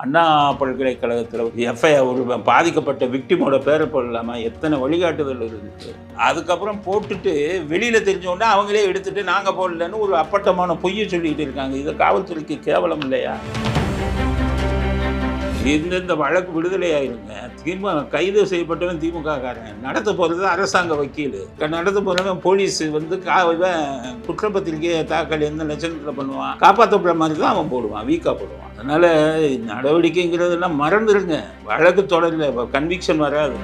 அண்ணா பல்கலைக்கழகத்தில் எஃப்ஐஆர் ஒரு பாதிக்கப்பட்ட விக்டிமோட பேரை போடலாமா எத்தனை வழிகாட்டுதல் இருக்குது அதுக்கப்புறம் போட்டுட்டு வெளியில் தெரிஞ்ச அவங்களே எடுத்துகிட்டு நாங்கள் போடலன்னு ஒரு அப்பட்டமான பொய்யை சொல்லிக்கிட்டு இருக்காங்க. இது காவல்துறைக்கு கேவலம் இல்லையா? இந்த வழக்கு விடுதலை ஆயிருங்க திமுக கைது செய்யப்பட்டவன் திமுக காரன் நடத்த போகிறது அரசாங்க வக்கீல். நடத்த போகிறவன் போலீஸ் வந்து கா இவன் குற்றப்பத்திரிக்கையை தாக்கல் எந்த லட்சணத்தில் பண்ணுவான்? காப்பாற்றப்படுற மாதிரி தான் அவன் போடுவான் வீக்காக போடுவான். அதனால் நடவடிக்கைங்கிறதெல்லாம் மறந்துடுங்க வழக்கு தொடரல கன்விக்ஷன் வராது.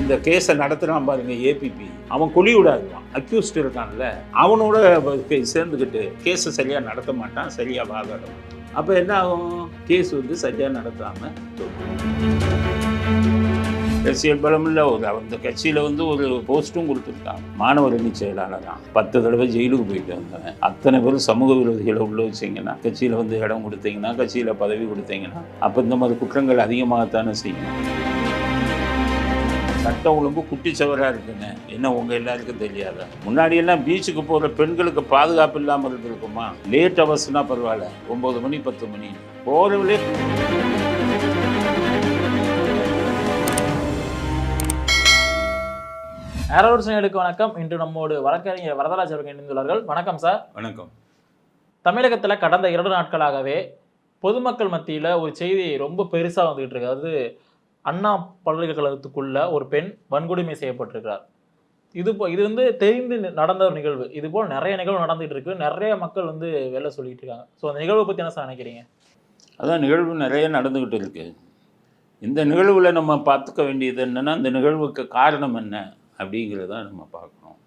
இந்த கேஸை நடத்துகிறான் பாருங்க ஏபிபி அவன் கொலி விடாதுவான். அக்யூஸ்ட் இருக்கான்ல. அவனோட சேர்ந்துக்கிட்டு கேஸை சரியாக நடத்த மாட்டான் சரியாக வாதாடும் அப்போ என்ன ஆகும்? கேஸ் வந்து சரியாக நடத்தாமல் அரசியல் பலம் இல்லை ஒரு அந்த கட்சியில் வந்து ஒரு போஸ்ட்டும் கொடுத்துருக்காங்க. மாணவர் அணி செயலாளர் தான் பத்து தடவை ஜெயிலுக்கு போயிட்டு வந்தேன் அத்தனை பேரும் சமூக விரோதிகளை உள்ள வச்சிங்கன்னா கட்சியில் வந்து இடம் கொடுத்தீங்கன்னா கட்சியில் பதவி கொடுத்தீங்கன்னா அப்போ இந்த மாதிரி குற்றங்கள் அதிகமாகத்தானே செய்யணும் சட்டம் ஒழுங்கு குட்டிச்சவராக இருக்குங்க என்ன உங்கள் எல்லாருக்கும் தெரியாதா? முன்னாடி எல்லாம் பீச்சுக்கு போகிற பெண்களுக்கு பாதுகாப்பு இல்லாமல் இருந்திருக்குமா? லேட் அவர்ஸ்னா பரவாயில்ல. ஒம்பது மணி பத்து மணி. போகிறவங்களே ஏரோர்சனைகளுக்கு வணக்கம். இன்று நம்மோடு வழக்கறிஞர் வரதராஜ் அவர்கள் இணைந்துள்ளார்கள். வணக்கம் சார் வணக்கம். தமிழகத்தில் கடந்த இரண்டு நாட்களாகவே பொதுமக்கள் மத்தியில் ஒரு செய்தி ரொம்ப பெருசாக வந்துகிட்டு இருக்கு. அதாவது அண்ணா பல்கலைக்கழகத்துக்குள்ள ஒரு பெண் வன்கொடுமை செய்யப்பட்டிருக்கிறார். இது இது வந்து தெரிந்து நடந்த ஒரு நிகழ்வு. இது போல் நிறைய நிகழ்வு நடந்துட்டு இருக்கு. நிறைய மக்கள் வந்து வெளில சொல்லிட்டு இருக்காங்க. ஸோ அந்த நிகழ்வை பற்றி என்ன சார் நினைக்கிறீங்க? அதான் நிகழ்வு நிறைய நடந்துக்கிட்டு இருக்கு. இந்த நிகழ்வில் நம்ம பார்த்துக்க வேண்டியது என்னென்னா இந்த நிகழ்வுக்கு காரணம் என்ன அப்படிங்கிறத நம்ம பார்க்கணும்.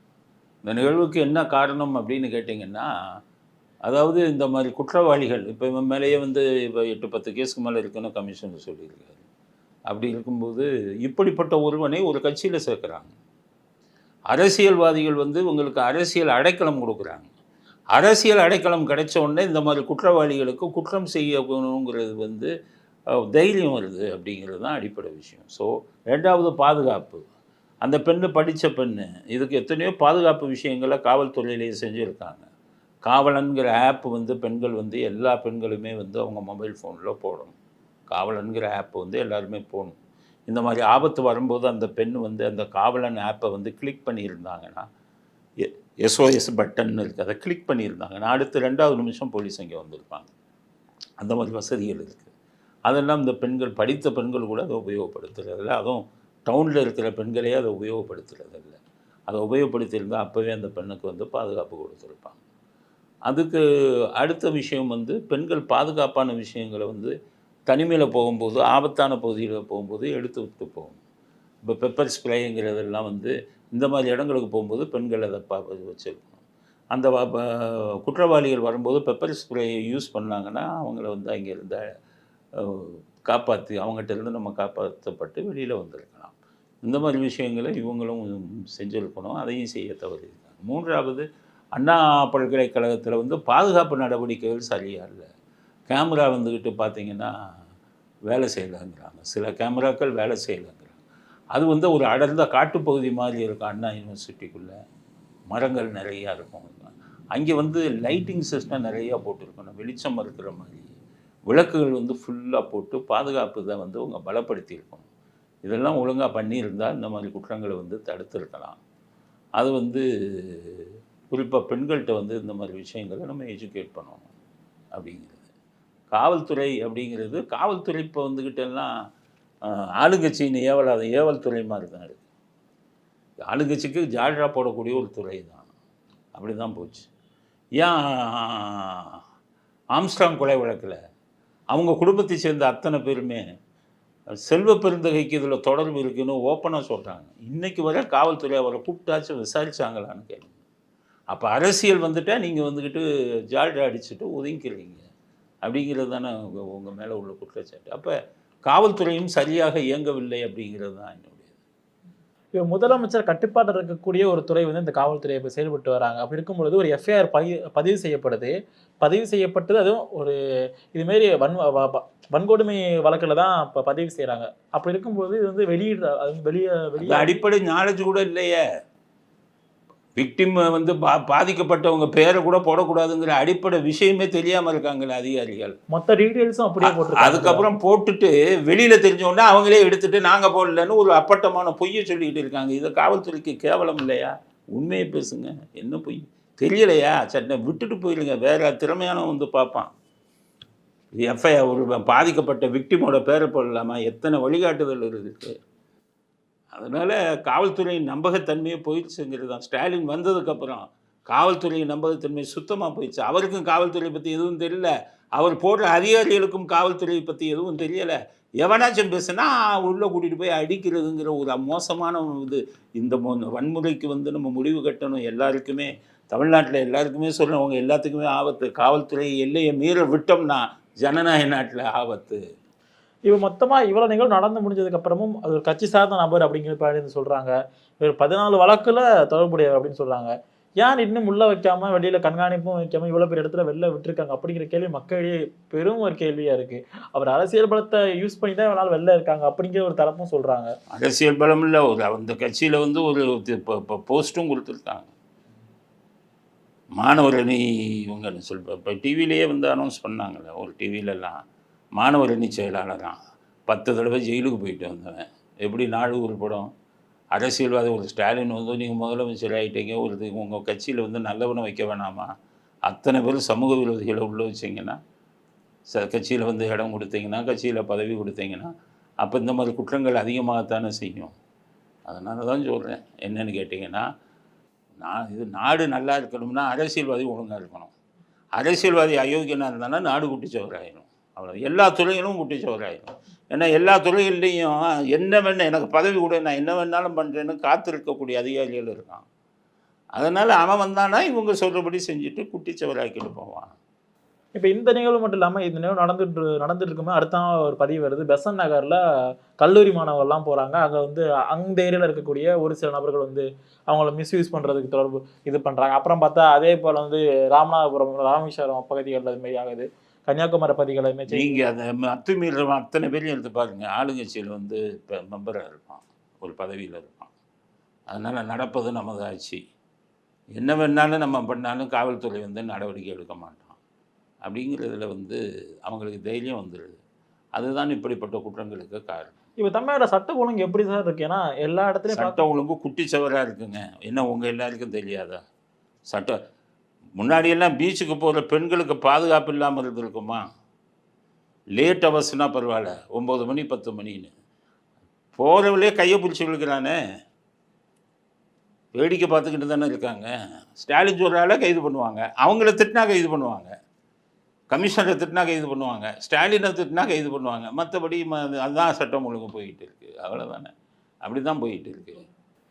இந்த நிகழ்வுக்கு என்ன காரணம் அப்படின்னு கேட்டிங்கன்னா அதாவது இந்த மாதிரி குற்றவாளிகள் இப்போ இவன் மேலேயே வந்து இப்போ எட்டு பத்து கேஸுக்கு மேலே இருக்குன்னு கமிஷன் சொல்லியிருக்காரு. அப்படி இருக்கும்போது இப்படிப்பட்ட ஒருவனை ஒரு கட்சியில் சேர்க்குறாங்க. அரசியல்வாதிகள் வந்து உங்களுக்கு அரசியல் அடைக்கலம் கொடுக்குறாங்க. அரசியல் அடைக்கலம் கிடைச்ச உடனே இந்த மாதிரி குற்றவாளிகளுக்கு குற்றம் செய்யணுங்கிறது வந்து தைரியம் வருது அப்படிங்கிறது தான் அடிப்படை விஷயம். ஸோ ரெண்டாவது பாதுகாப்பு. அந்த பெண்ணு படித்த பெண்ணு இதுக்கு எத்தனையோ பாதுகாப்பு விஷயங்களை காவல்துறையிலேயே செஞ்சுருக்காங்க. காவலன்கிற ஆப் வந்து பெண்கள் வந்து எல்லா பெண்களுமே வந்து அவங்க மொபைல் ஃபோனில் போடணும். காவலன்கிற ஆப் வந்து எல்லாருமே போகணும். இந்த மாதிரி ஆபத்து வரும்போது அந்த பெண் வந்து அந்த காவலன் ஆப்பை வந்து கிளிக் பண்ணியிருந்தாங்கன்னா எஸ்ஓஎஸ் பட்டன் இருக்குது அதை கிளிக் பண்ணியிருந்தாங்கன்னா அடுத்து ரெண்டாவது நிமிஷம் போலீஸ் அங்கே வந்திருப்பாங்க. அந்த மாதிரி வசதிகள் இருக்குது அதெல்லாம் இந்த பெண்கள் படித்த பெண்கள் கூட அதை உபயோகப்படுத்துறதில்ல. அதுவும் டவுனில் இருக்கிற பெண்களே அதை உபயோகப்படுத்துறதில்ல. அதை உபயோகப்படுத்தியிருந்தால் அப்போவே அந்த பெண்ணுக்கு வந்து பாதுகாப்பு கொடுத்துருப்பாங்க. அதுக்கு அடுத்த விஷயம் வந்து பெண்கள் பாதுகாப்பான விஷயங்களை வந்து தனிமையில் போகும்போது ஆபத்தான பகுதியில் போகும்போது எடுத்து விட்டு போகணும் இப்போ பெப்பர் ஸ்ப்ரேங்கிறதெல்லாம் வந்து இந்த மாதிரி இடங்களுக்கு போகும்போது பெண்கள் அதை பா வச்சுருக்கணும். அந்த குற்றவாளிகள் வரும்போது பெப்பர் ஸ்ப்ரேயை யூஸ் பண்ணாங்கன்னா அவங்கள வந்து அங்கேருந்து காப்பாற்றி அவங்ககிட்ட இருந்து நம்ம காப்பாற்றப்பட்டு வெளியில் வந்திருக்கலாம். இந்த மாதிரி விஷயங்களை இவங்களும் செஞ்சுருக்கணும். அதையும் செய்ய தவறியிருக்காங்க. மூன்றாவது அண்ணா பல்கலைக்கழகத்தில் வந்து பாதுகாப்பு நடவடிக்கைகள் சரியாக இல்லை. கேமரா வந்துக்கிட்டு பார்த்தீங்கன்னா வேலை செய்யலைங்கிறாங்க. சில கேமராக்கள் வேலை செய்யலைங்கிறாங்க. அது வந்து ஒரு அடர்ந்த காட்டுப்பகுதி மாதிரி இருக்கும் அண்ணா யூனிவர்சிட்டிக்குள்ளே. மரங்கள் நிறையா இருக்கும். அங்கே வந்து லைட்டிங் சிஸ்டம் நிறையா போட்டிருக்கணும். வெளிச்சம் இருக்கிற மாதிரி. விளக்குகள் வந்து ஃபுல்லாக போட்டு பாதுகாப்பு தான் வந்து அவங்க பலப்படுத்தியிருக்கணும். இதெல்லாம் ஒழுங்காக பண்ணியிருந்தால் இந்த மாதிரி குற்றங்களை வந்து தடுத்திருக்கலாம். அது வந்து குறிப்பாக பெண்கள்கிட்ட வந்து இந்த மாதிரி விஷயங்களை நம்ம எஜுகேட் பண்ணணும் அப்படிங்கிறது. காவல்துறை அப்படிங்கிறது காவல்துறை இப்போ வந்துக்கிட்டெல்லாம் ஆஹ், ஆளுங்கட்சியின் ஏவல் அது ஏவல் துறை மாதிரி தான் இருக்குது ஆளுங்கட்சிக்கு ஜால்ரா போடக்கூடிய ஒரு துறை தான். அப்படி தான் போச்சு. ஏன் ஆம்ஸ்ட்ராங் கொலை வழக்கில் அவங்க குடும்பத்தை சேர்ந்த அத்தனை பேருமே செல்வ பெருந்தகைக்கு இதில் தொடர்பு இருக்குன்னு ஓப்பனாக சொல்கிறாங்க இன்றைக்கு வர காவல்துறை அவரை கூப்பிட்டாச்சும் விசாரித்தாங்களான்னு கேளுங்க. அப்போ அரசியல் வந்துட்டால் நீங்கள் வந்துக்கிட்டு ஜால்ரா அடிச்சுட்டு ஒதுங்கிக்கிறீங்க. அப்படிங்கிறது தானே உங்கள் உங்கள் மேலே உள்ள குற்றச்சாட்டு. அப்போ காவல்துறையும் சரியாக இயங்கவில்லை அப்படிங்கிறது தான் என்னுடைய இப்போ முதலமைச்சர் கட்டுப்பாட்டில் இருக்கக்கூடிய ஒரு துறை வந்து இந்த காவல்துறை இப்போ செயல்பட்டு வராங்க. அப்படி இருக்கும் பொழுது ஒரு எஃப்ஐஆர் பதிவு பதிவு செய்யப்படுது. பதிவு செய்யப்பட்டது அதுவும் ஒரு இதுமாரி வன் வன்கொடுமை வழக்கில் தான் இப்போ பதிவு செய்கிறாங்க அப்படி இருக்கும்போது இது வந்து வெளியிட அது வெளியே வெளியே அடிப்படை நாலேஜ் கூட இல்லையே. விக்டிம் வந்து பா பாதிக்கப்பட்டவங்க பேரை கூட போடக்கூடாதுங்கிற அடிப்படை விஷயமே தெரியாமல் இருக்காங்களே அதிகாரிகள். மொத்த டீடைல்ஸும் அப்படியே போட்டு அதுக்கப்புறம் போட்டுட்டு வெளியில தெரிஞ்ச உடனே அவங்களே எடுத்துட்டு நாங்க போடலன்னு ஒரு அப்பட்டமான பொய்யை சொல்லிக்கிட்டு இருக்காங்க. இது காவல்துறைக்கு கேவலம் இல்லையா? உண்மையை பேசுங்க. என்ன பொய்? தெரியலையா? சட்டை விட்டுட்டு போயிருங்க. வேற திறமையானவன் வந்து பார்ப்பான். எஃப்ஐஆர் ஒரு பாதிக்கப்பட்ட விக்டிமோட பேரை போடலாமா? எத்தனை வழிகாட்டுதல் இருக்கு? அதனால் காவல்துறையின் நம்பகத்தன்மையே போயிடுச்சுங்கிறது தான் ஸ்டாலின் வந்ததுக்கப்புறம் காவல்துறையின் நம்பகத்தன்மை சுத்தமாக போயிடுச்சு. அவருக்கும் காவல்துறை பற்றி எதுவும் தெரியல. அவர் போடுற அதிகாரிகளுக்கும் காவல்துறையை பற்றி எதுவும் தெரியலை. எவனாச்சும் பேசுனா உள்ளே கூட்டிகிட்டு போய் அடிக்கிறதுங்கிற ஒரு மோசமான இது. இந்த மோ வன்முறைக்கு வந்து நம்ம முடிவு கட்டணும். எல்லாருக்குமே தமிழ்நாட்டில் எல்லாருக்குமே சொல்கிறவங்க எல்லாத்துக்குமே ஆபத்து. காவல்துறை எல்லையை மீற விட்டோம்னா ஜனநாயக நாட்டில் ஆபத்து. இவ மொத்தமாக இவ்வளோ நிகழ்வு நடந்து முடிஞ்சதுக்கப்புறமும் அது ஒரு கட்சி சார்ந்த நபர் அப்படிங்கிற சொல்கிறாங்க இவர் பதினாலு வழக்கில் தொடர்புடையவர் அப்படின்னு சொல்கிறாங்க ஏன் இன்னும் உள்ள வைக்காம வெளியில கண்காணிப்பும் வைக்காம இவ்வளவு பெரிய இடத்துல வெளில விட்டுருக்காங்க அப்படிங்கிற கேள்வி மக்களிடையே பெரும் ஒரு கேள்வியா இருக்கு. அவர் அரசியல் பலத்தை யூஸ் பண்ணி தான் இவனால் வெளில இருக்காங்க அப்படிங்கிற ஒரு தரப்பும் சொல்றாங்க. அரசியல் பலம் இல்லை. ஒரு அந்த கட்சியில் வந்து ஒரு இப்போ போஸ்ட்டும் கொடுத்துருக்காங்க. மாணவர் அணி இவங்கன்னு சொல் இப்போ டிவிலேயே வந்து அனௌன்ஸ் பண்ணாங்களே ஒரு டிவிலெல்லாம் மாணவர் அணி செயலாளரான் பத்து தடவை ஜெயிலுக்கு போயிட்டு வந்தவன். எப்படி நாடு உருப்படும்? அரசியல்வாதி ஒரு ஸ்டாலின் வந்து நீங்கள் முதலமைச்சர் ஆகிட்டீங்க ஒரு உங்கள் கட்சியில் வந்து நல்லவனை வைக்க வேணாமா? அத்தனை பேர் சமூக விரோதிகளை உள்ள வச்சிங்கன்னா ச கட்சியில் வந்து இடம் கொடுத்தீங்கன்னா கட்சியில் பதவி கொடுத்தீங்கன்னா அப்போ இந்த மாதிரி குற்றங்கள் அதிகமாகத்தானே செய்யும்? அதனால தான் சொல்கிறேன் என்னென்னு கேட்டிங்கன்னா நான் இது நாடு நல்லா இருக்கணும்னா அரசியல்வாதி ஒழுங்காக இருக்கணும். அரசியல்வாதி அயோக்கியனாக இருந்தானா நாடு குட்டிச்சவராயிரும் அவ்வளோ எல்லா துறையிலும் குட்டிச்சவராயிரும் ஏன்னா எல்லா துறைகள்லேயும் என்ன வேணும் எனக்கு பதவி கூட நான் என்ன வேணாலும் பண்ணுறேன்னு காத்திருக்கக்கூடிய அதிகாரிகள் இருக்கான் அதனால் அவன் வந்தானா இவங்க சொல்கிறபடி செஞ்சுட்டு குட்டிச்சவராக்கிட்டு போவான் இப்போ இந்த நிகழ்வு மட்டும் இல்லாமல் இந்த நிகழ்வு நடந்துட்டு நடந்துட்டு இருக்கும்போது அடுத்த ஒரு பதிவு வருது. பெசன் நகரில் கல்லூரி மாணவர்கள்லாம் போகிறாங்க அங்கே வந்து அந்த ஏரியாவில் இருக்கக்கூடிய ஒரு சில நபர்கள் வந்து அவங்கள மிஸ்யூஸ் பண்ணுறதுக்கு தொடர்பு இது பண்ணுறாங்க அப்புறம் பார்த்தா அதே போல் வந்து ராமநாதபுரம் ராமேஸ்வரம் பகுதிகளில் அது ஆகுது. கன்னியாகுமரி மாதிரி நீங்கள் அந்த அத்துமீறவன் அத்தனை பேரையும் எடுத்து பாருங்க. ஆளுங்கட்சியில் வந்து இப்போ மெம்பராக இருப்பான். ஒரு பதவியில் இருப்பான். அதனால் நடப்பது நமது ஆட்சி. என்ன வேணாலும் நம்ம பண்ணாலும் காவல்துறை வந்து நடவடிக்கை எடுக்க மாட்டான். அப்படிங்கிறதுல வந்து அவங்களுக்கு தைரியம் வந்துடுது அதுதான் இப்படிப்பட்ட குற்றங்களுக்கு காரணம். இப்ப தமிழோட சட்ட ஒழுங்கு எப்படி சார் இருக்கு? ஏன்னா எல்லா இடத்துலயும் சட்டம் ஒழுங்கு குட்டிச்சவராக இருக்குங்க. என்ன உங்கள் எல்லாருக்கும் தெரியாதா? சட்டம் முன்னாடியெல்லாம் பீச்சுக்கு போகிற பெண்களுக்கு பாதுகாப்பு இல்லாமல் இருந்திருக்குமா? லேட் ஹவர்ஸ்னால் பரவாயில்ல. ஒம்பது மணி பத்து மணின்னு. போகிறவளே கையை பிடிச்சி விழுக்கிறானே வேடிக்கை பார்த்துக்கிட்டு தானே இருக்காங்க. ஸ்டாலின் சொல்கிறால கைது பண்ணுவாங்க. அவங்கள திட்டினா கைது பண்ணுவாங்க. கமிஷனரை திட்டினா கைது பண்ணுவாங்க. ஸ்டாலினை திட்டினா கைது பண்ணுவாங்க. மற்றபடி ம அதுதான் சட்டம் ஒழுங்கு போயிட்டு இருக்குது அவ்வளோதானே அப்படி தான் போயிட்டு இருக்குது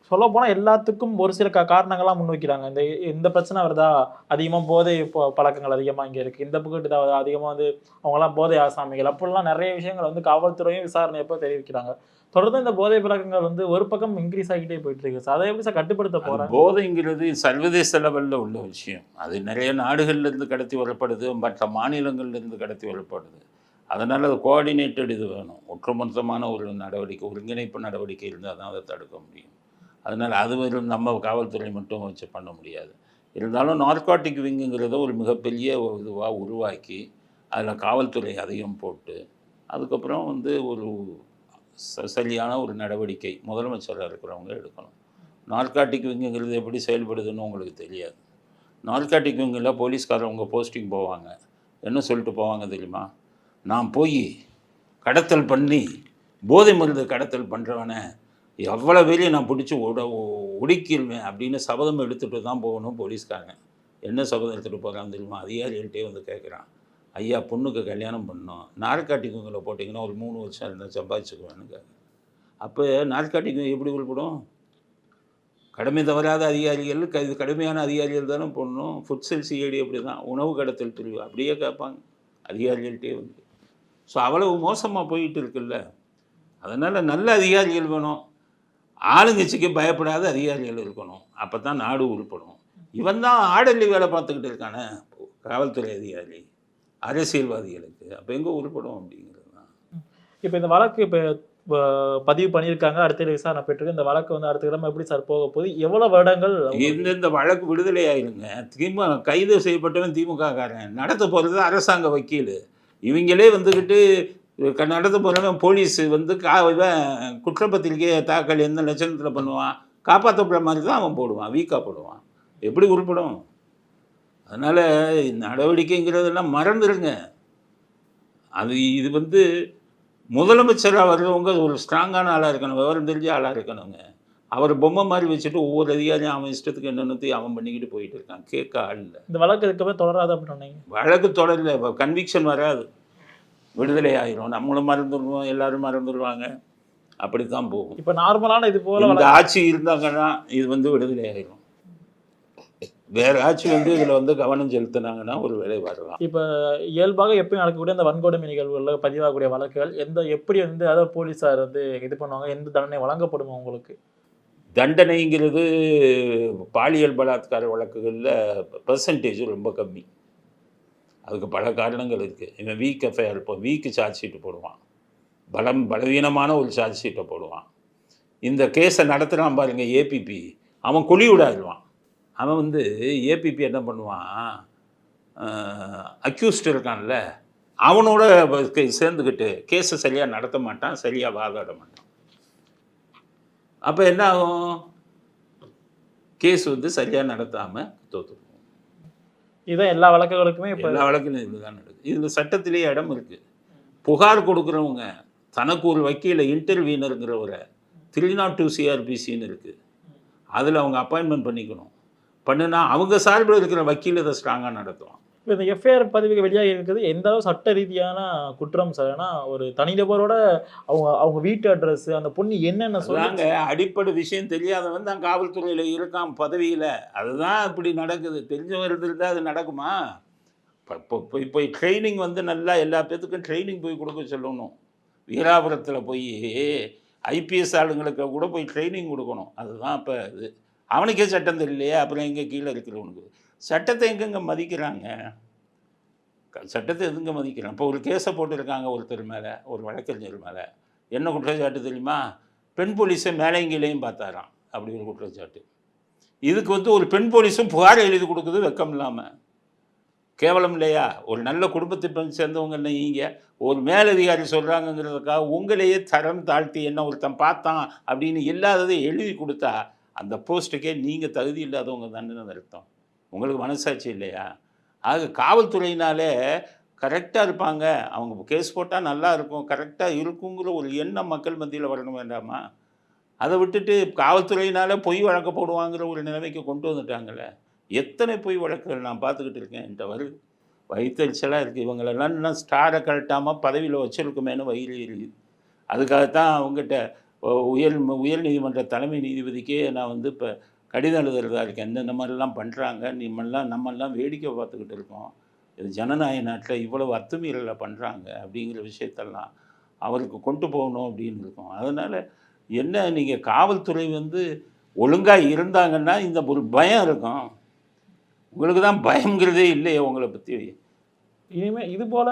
சொல்ல போனா எல்லாத்துக்கும் ஒரு சில கா- காரணங்கள்லாம் முன்வைக்கிறாங்க. இந்த இந்த பிரச்சனை வருதா? அதிகமா போதை பழக்கங்கள் அதிகமா இங்க இருக்கு. இந்த பக்கத்து தான் வருதா? அதிகமா வந்து அவங்கலாம் போதை ஆசாமிகள் அப்படிலாம் நிறைய விஷயங்கள் வந்து காவல்துறையும் விசாரணை எப்போ தெரிவிக்கிறாங்க. தொடர்ந்து இந்த போதை பழக்கங்கள் வந்து ஒரு பக்கம் இன்க்ரீஸ் ஆகிட்டே போயிட்டு இருக்கு. சார் அதை எப்படி சார் கட்டுப்படுத்த போறாங்க போதைங்கிறது சர்வதேச லெவலில் உள்ள விஷயம். அது நிறைய நாடுகள்ல இருந்து கடத்தி வரப்படுது. மற்ற மாநிலங்கள்ல இருந்து கடத்தி வரப்படுது. அதனால் அது கோஆர்டினேட்டட் இது வேணும். ஒட்டுமொத்தமான ஒரு நடவடிக்கை ஒருங்கிணைப்பு நடவடிக்கை இருந்தால் தான் அதை தடுக்க முடியும். அதனால் அது வெறும் நம்ம காவல்துறை மட்டும் வச்சு பண்ண முடியாது. இருந்தாலும் நார்காட்டிக் விங்குங்கிறத ஒரு மிகப்பெரிய இதுவாக உருவாக்கி அதில் காவல்துறை அதையும் போட்டு அதுக்கப்புறம் வந்து ஒரு ச- சரியான ஒரு நடவடிக்கை முதலமைச்சராக இருக்கிறவங்க எடுக்கணும். நார்காட்டிக் விங்குங்கிறது எப்படி செயல்படுதுன்னு உங்களுக்கு தெரியாது. நார்காட்டிக் விங்கில் போலீஸ்காரவங்க போஸ்டிங் போவாங்க. என்ன சொல்லிட்டு போவாங்க தெரியுமா? நான் போய் கடத்தல் பண்ணி போதை மருந்து கடத்தல் பண்ணுறவனை எவ்வளோ வெளியே நான் பிடிச்சி உட ஒடுக்கிடுவேன் அப்படின்னு சபதம் எடுத்துகிட்டு தான் போகணும் போலீஸ்காரங்க. என்ன சபதம் எடுத்துகிட்டு போகிறான்னு தெரியுமா? அதிகாரிகள்கிட்டே வந்து கேட்குறான் ஐயா பொண்ணுக்கு கல்யாணம் பண்ணோம் நார்காட்டிக் விங்கில் போட்டிங்கன்னா ஒரு மூணு வருஷம் இருந்தால் சம்பாதிச்சுக்குவேன்னு அப்போ நார்காட்டிக்கு எப்படி உள்படும் கடமை தவறாத அதிகாரிகள் க இது கடுமையான அதிகாரிகள் தானே போடணும். ஃபுட் செல் சிஐடி அப்படி தான் உணவு கடத்தல் பிரிவு அப்படியே கேட்பாங்க. அதிகாரிகள்கிட்டே வந்து. ஸோ அவ்வளவு மோசமாக போயிட்டு இருக்குல்ல. அதனால் நல்ல அதிகாரிகள் வேணும். ஆளுங்கட்சிக்கு பயப்படாத அதிகாரிகள் இருக்கணும். அப்போ தான் நாடு உருப்படும். இவன் தான் ஆடலி வேலை பார்த்துக்கிட்டு இருக்கானே காவல்துறை அதிகாரி அரசியல்வாதிகளுக்கு. அப்போ எங்கே உருப்படும் அப்படிங்கிறது தான். இப்போ இந்த வழக்கு இப்போ பதிவு பண்ணியிருக்காங்க. அடுத்த விசாரணை பெற்றிருக்கு. இந்த வழக்கு வந்து அடுத்த கிழமை எப்படி சார் போக போகுது? எவ்வளவு வருடங்கள் இந்த இந்த வழக்கு விடுதலை ஆயிருங்க. திமுக கைது செய்யப்பட்டவன் திமுக காரன் நடத்த போகிறது அரசாங்க வக்கீல். இவங்களே வந்துக்கிட்டு நடத்த போகிறவன் போலீஸ் வந்து கா இவன் குற்றப்பத்திரிக்கையை தாக்கல் எந்த லட்சணத்தில் பண்ணுவான் காப்பாற்றப்படுற மாதிரி தான் அவன் போடுவான் வீக்காக போடுவான். எப்படி உருப்படும்? அதனால் நடவடிக்கைங்கிறதெல்லாம் மறந்துடுங்க அது இது வந்து முதலமைச்சராக வர்றவங்க ஒரு ஸ்ட்ராங்கான ஆளாக இருக்கணும் விவரம் தெரிஞ்ச ஆளாக இருக்கணுங்க. அவர் பொம்மை மாதிரி வச்சுட்டு ஒவ்வொரு அதிகாரியும் அவன் இஷ்டத்துக்கு என்னென்னத்தையும் அவன் பண்ணிக்கிட்டு போயிட்டு இருக்கான். கேட்க ஆள் இல்லை. இந்த வழக்கு இதுக்கவே தொடராது அப்படின்னு வழக்கு தொடரல கன்விக்ஷன் வராது. விடுதலை ஆயிரும் நம்மளும் மறந்துடுவோம் எல்லாரும் மறந்துடுவாங்க. அப்படித்தான் போகும். இப்ப நார்மலான இது போல இந்த ஆட்சி இருந்தாங்கன்னா இது வந்து விடுதலை ஆயிரும் வேற ஆட்சி வந்து இதுல வந்து கவனம் செலுத்தினாங்கன்னா ஒரு வேலை வரலாம். இப்ப இயல்பாக எப்பயும் நடக்கக்கூடிய அந்த வன்கொடுமை நிகழ்வுகளில் பதிவாகக்கூடிய வழக்குகள் எந்த எப்படி வந்து அதாவது போலீஸார் வந்து இது பண்ணுவாங்க எந்த தண்டனை வழங்கப்படுமா உங்களுக்கு? தண்டனைங்கிறது பாலியல் பலாத்கார வழக்குகளில் பெர்சன்டேஜ் ரொம்ப கம்மி. அதுக்கு பல காரணங்கள் இருக்குது இவன் வீக் எஃப்ஐஆர் இப்போ வீக்கு சார்ஜ் ஷீட்டு போடுவான். பலம் பலவீனமான ஒரு சார்ஜ் ஷீட்டை போடுவான். இந்த கேஸை நடத்துகிறான் பாருங்கள் ஏபிபி அவன் குழி விடாடுவான் அவன் வந்து ஏபிபி என்ன பண்ணுவான்? அக்யூஸ்ட் இருக்கான்ல அவனோட கே- சேர்ந்துக்கிட்டு கேஸை சரியாக நடத்த மாட்டான் சரியாக வாதாட மாட்டான். அப்போ என்ன ஆகும்? கேஸ் வந்து சரியாக நடத்தாமல் தோத்துருவோம் இதான் எல்லா வழக்குகளுக்குமே இப்போ எல்லா வழக்கிலும் இதுதான் நடக்குது. இதில் சட்டத்திலேயே இடம் இருக்குது புகார் கொடுக்குறவங்க தனக்கு ஒரு வக்கீல இன்டர்வியூனருங்கிறவரை த்ரீ நாட் டூ சிஆர்பிசின்னு இருக்குது அதில் அவங்க அப்பாயின்மெண்ட் பண்ணிக்கணும். பண்ணுனா அவங்க சார்பில் இருக்கிற வக்கீல் இதை ஸ்ட்ராங்காக நடத்துவான் இப்போ இந்த எஃப்ஐஆர் பதிவுக்கு வெளியாக இருக்குது. எந்த அளவு சட்ட ரீதியான குற்றம் சார்? ஏன்னா ஒரு தனிநபரோட அவங்க அவங்க வீட்டு அட்ரஸ் அந்த பொண்ணு என்னென்ன சொல்கிறாங்க அடிப்படை விஷயம் தெரியாதவன் தான் காவல்துறையில் இருக்கான் பதவியில். அதுதான் இப்படி நடக்குது. தெரிஞ்சவன் இருந்திருந்தா அது நடக்குமா? இப்போ இப்போ போய் போய் ட்ரைனிங் வந்து நல்லா எல்லா பேத்துக்கும் ட்ரைனிங் போய் கொடுக்க சொல்லணும். வீராபுரத்தில் போய் ஐபிஎஸ் ஆளுங்களுக்கு கூட போய் ட்ரைனிங் கொடுக்கணும். அதுதான் இப்போ இது. அவனுக்கே சட்டம் தெரியலையே. அப்புறம் எங்கே கீழே இருக்கிறவனுக்கு? சட்டத்தை எங்கெங்க மதிக்கிறாங்க? க- சட்டத்தை எதுங்க மதிக்கிறாங்க? இப்போ ஒரு கேஸை போட்டிருக்காங்க ஒருத்தர் மேலே ஒரு வழக்கறிஞர் மேலே. என்ன குற்றச்சாட்டு தெரியுமா? பெண் போலீஸை மேலேயும் பார்த்தாராம். அப்படி ஒரு குற்றச்சாட்டு. இதுக்கு வந்து ஒரு பெண் போலீஸும் புகார் எழுதி கொடுக்குது வெக்கம் இல்லாமல் கேவலம் இல்லையா? ஒரு நல்ல குடும்பத்தை பெண் சேர்ந்தவங்க நீங்கள் ஒரு மேலதிகாரி சொல்கிறாங்கங்கிறதுக்காக உங்களையே தரம் தாழ்த்தி என்ன ஒருத்தன் பார்த்தான் அப்படின்னு இல்லாததை எழுதி கொடுத்தா அந்த போஸ்ட்டுக்கே நீங்கள் தகுதி இல்லாதவங்க தானே அர்த்தம். உங்களுக்கு மனசாட்சி இல்லையா? ஆக காவல்துறையினாலே கரெக்டாக இருப்பாங்க. அவங்க கேஸ் போட்டால் நல்லா இருக்கும். கரெக்டாக இருக்குங்கிற ஒரு எண்ணம் மக்கள் மத்தியில் வரணும் வேண்டாமா? அதை விட்டுட்டு காவல்துறையினால பொய் வழக்க போடுவாங்கிற ஒரு நிலைமைக்கு கொண்டு வந்துட்டாங்களே எத்தனை பொய் வழக்குகள் நான் பார்த்துக்கிட்டு இருக்கேன். என்கிட்ட வருது வயிற்றுச்சலாக இருக்குது இவங்களெல்லாம் இன்னும் ஸ்டாரை கழட்டாமல் பதவியில் வச்சிருக்குமேனு வயிறு எரியுது. அதுக்காகத்தான் அவங்ககிட்ட உயர் உயர் நீதிமன்ற தலைமை நீதிபதிக்கே நான் வந்து இப்போ கடிதம் எழுதுறதா இருக்கேன் இந்த மாதிரிலாம் பண்ணுறாங்க நம்மெல்லாம் நம்மெல்லாம் வேடிக்கை பார்த்துக்கிட்டு இருக்கோம். இது ஜனநாயக நாட்டில் இவ்வளவு அத்துமீறலை பண்ணுறாங்க அப்படிங்கிற விஷயத்தெல்லாம் அவருக்கு கொண்டு போகணும் அப்படின்னு இருக்கோம். அதனால் என்ன நீங்கள் காவல்துறை வந்து ஒழுங்காக இருந்தாங்கன்னா இந்த ஒரு பயம் இருக்கும். உங்களுக்கு தான் பயங்கிறதே இல்லையே உங்களை பற்றி இனிமே இது போல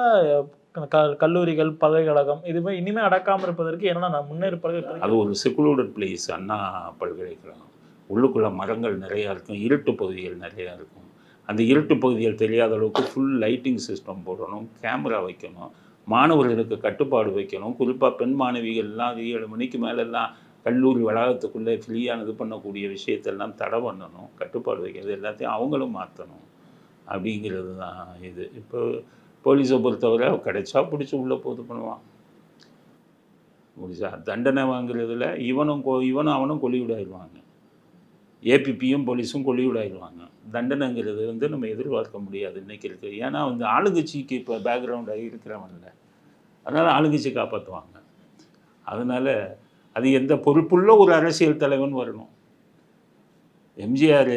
க- கல்லூரிகள் பல்கலைக்கழகம் இதுமே இனிமே அடக்காம இருப்பதற்கு என்னென்ன முன்னேற்பாடுகள் அது ஒரு செக்குலூடட் பிளேஸ் அண்ணா பல்கலைக்கழகம். உள்ளுக்குள்ளே மரங்கள் நிறையா இருக்கும் இருட்டு பகுதிகள் நிறையா இருக்கும். அந்த இருட்டு பகுதிகள் தெரியாத அளவுக்கு ஃபுல் லைட்டிங் சிஸ்டம் போடணும் கேமரா வைக்கணும் மாணவர்களுக்கு கட்டுப்பாடு வைக்கணும். குறிப்பாக பெண் மாணவிகள்லாம் அது ஏழு மணிக்கு மேலெல்லாம் கல்லூரி வளாகத்துக்குள்ளே ஃப்ரீயாக இது பண்ணக்கூடிய விஷயத்தெல்லாம் தடை பண்ணணும் கட்டுப்பாடு வைக்கிறது எல்லாத்தையும் அவங்களும் மாற்றணும் அப்படிங்கிறது தான் இது. இப்போ போலீஸை பொறுத்தவரை கிடைச்சா பிடிச்சி உள்ளே போது பண்ணுவான். முடிச்சா தண்டனை வாங்குறதுல இவனும் கொ இவனும் அவனும் கொல்லிவிடாயிருவாங்க ஏபிபியும் போலீஸும் கொல்லிவிடாயிருவாங்க தண்டனைங்கிறது வந்து நம்ம எதிர்பார்க்க முடியாது இன்றைக்கி இருக்குது ஏன்னா வந்து ஆளுங்கட்சிக்கு இப்போ பேக்ரவுண்டாக இருக்கிறவன்ல. அதனால் ஆளுங்கட்சி காப்பாற்றுவாங்க அதனால் அது எந்த பொறுப்புள்ள ஒரு அரசியல் தலைவன் வரணும். எம்ஜிஆர்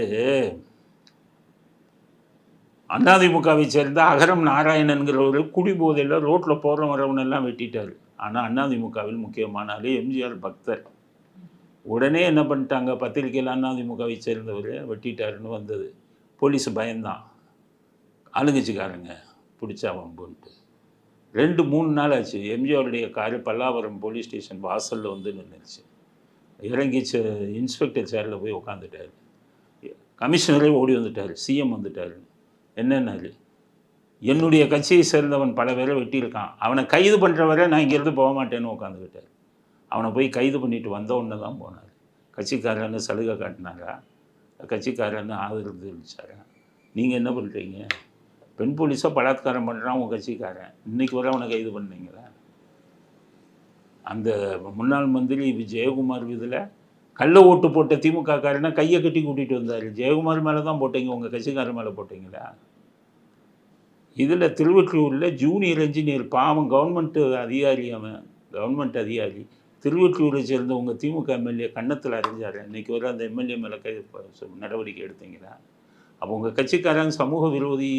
அதிமுகவை சேர்ந்த அகரம் நாராயணன்கிற ஒரு குடிபோதையில் ரோட்டில் போகிற வரவனெல்லாம் வெட்டிட்டார். ஆனால் அதிமுகவில் முக்கியமான ஆளு எம்ஜிஆர் பக்தர். உடனே என்ன பண்ணிட்டாங்க? பத்திரிக்கையில் அதிமுகவை சேர்ந்தவர் வெட்டிட்டாருன்னு வந்தது. போலீஸ் பயந்தான். ஆளுங்கட்சிக்காரங்க பிடிச்சா வம்புன்ட்டு. ரெண்டு மூணு நாள் ஆச்சு. எம்ஜிஆருடைய காரு பல்லாவரம் போலீஸ் ஸ்டேஷன் வாசலில் வந்து நின்றுச்சு. இறங்கி சே இன்ஸ்பெக்டர் சேரில் போய் உட்காந்துட்டார் கமிஷனரே ஓடி வந்துட்டார். சிஎம் வந்துட்டார் என்னன்னாரு? என்னுடைய கட்சியை சேர்ந்தவன் பல பேரை வெட்டியிருக்கான். அவனை கைது பண்ணுற வரை நான் இங்கேருந்து போக மாட்டேன்னு உட்காந்துக்கிட்டார் அவனை போய் கைது பண்ணிட்டு வந்த உடனே தான் போனார். கட்சிக்காரன்னு சலுகை காட்டினாங்க? கட்சிக்காரன்னு ஆதரவு தெரிவிச்சாரா? நீங்கள் என்ன பண்ணுறீங்க பெண் போலீஸாக பலாத்காரம் பண்ணுறான் உங்கள் கட்சிக்காரன். இன்றைக்கி வரை அவனை கைது பண்ணீங்களா? அந்த முன்னாள் மந்திரி ஜெயக்குமார் இதில் கள்ள ஓட்டு போட்ட திமுக காரனை கையை கட்டி கூட்டிகிட்டு வந்தார். ஜெயக்குமார் மேலே தான் போட்டீங்க உங்கள் கட்சிக்காரர் மேலே போட்டீங்களா? இதில் திருவற்றூரில் ஜூனியர் இன்ஜினியர் பாவம் கவர்மெண்ட்டு அதிகாரி அவன் கவர்மெண்ட் அதிகாரி. திருவொற்றியூரை சேர்ந்த உங்கள் திமுக எம்எல்ஏ கன்னத்தில் அறிஞ்சார். இன்றைக்கி வர அந்த எம்எல்ஏ மேலே கை நடவடிக்கை எடுத்தீங்கன்னா அப்போ உங்கள் கட்சிக்காரன் சமூக விரோதி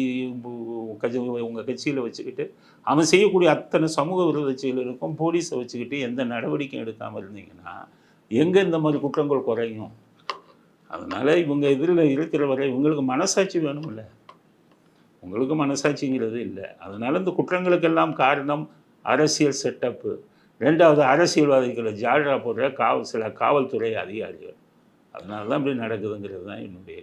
கட்சி உங்கள் கட்சியில் வச்சுக்கிட்டு அவன் செய்யக்கூடிய அத்தனை சமூக விரோத செயலருக்கும் போலீஸை வச்சுக்கிட்டு எந்த நடவடிக்கையும் எடுக்காமல் இருந்தீங்கன்னா எங்கே இந்த மாதிரி குற்றங்கள் குறையும்? அதனால் இவங்க இதில் இருக்கிற வரை இவங்களுக்கு மனசாட்சி வேணும்ல. உங்களுக்கு மனசாட்சிங்கிறது இல்லை. அதனால் இந்த குற்றங்களுக்கெல்லாம் காரணம் அரசியல் செட்டப்பு. ரெண்டாவது அரசியல்வாதிகளை ஜால்ரா போடுற காவல் சில காவல்துறை அதிகாரிகள். அதனால தான் இப்படி நடக்குதுங்கிறது தான் என்னுடைய